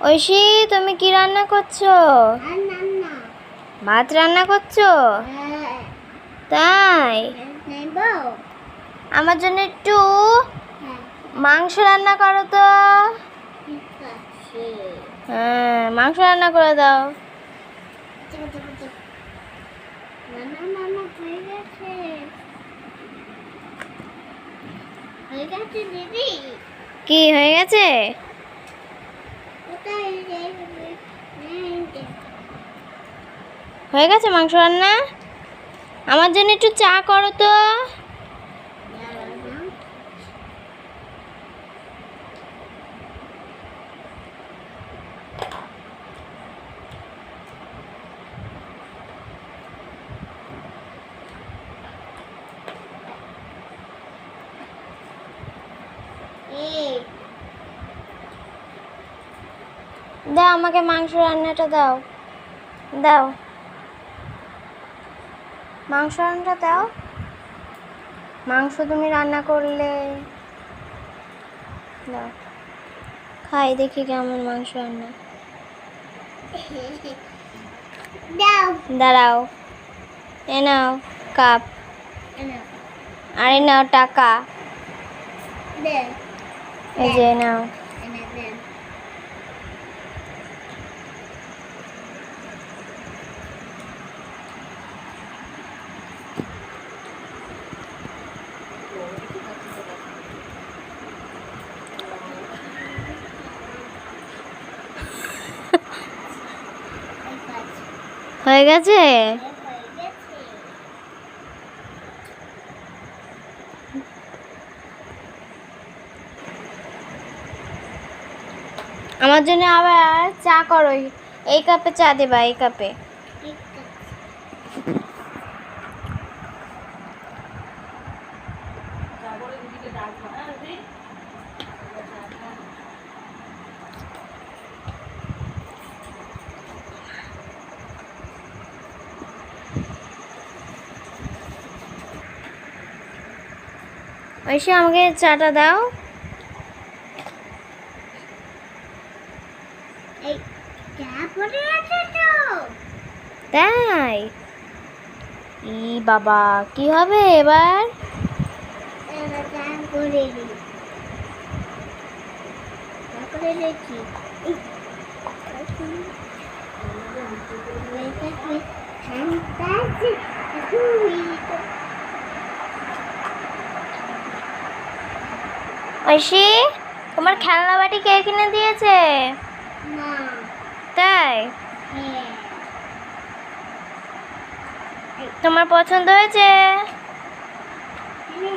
ঐশী তুমি কি রান্না করছ? ভাত রান্না করছ? হ্যাঁ। তাই? নেব। আমার জন্য একটু হ্যাঁ। মাংস রান্না করো তো। হ্যাঁ মাংস রান্না করে দাও। হয়ে হয়ে কি হয়ে গেছে? হয়ে গেছে মাংস রান্না? আমার জন্য একটু চা করো তো। দাও, আমাকে মাংস রান্নাটা দাও। দাও। মাংস রান্নাটা দাও। মাংস তুমি রান্না করলে। দাও। খাই দেখি কেমন মাংস রান্না দাও। দাঁড়াও। এ নাও কাপ। আর এ নাও টাকা। দে। এই যে নাও। হয়ে গেছে? আমার জন্য আবার চা করো। এই কাপে চা দেবা এই কাপে। ঐশী আমাকে চাটা দাও তাই ই বাবা কি হবে এবার এবার চা করে দিই চা করে দিচ্ছি ঐশী তোমার খেলনা বাটি কে কিনে দিয়েছে? তাই? হ্যাঁ। তোমার পছন্দ হয়েছে? এনে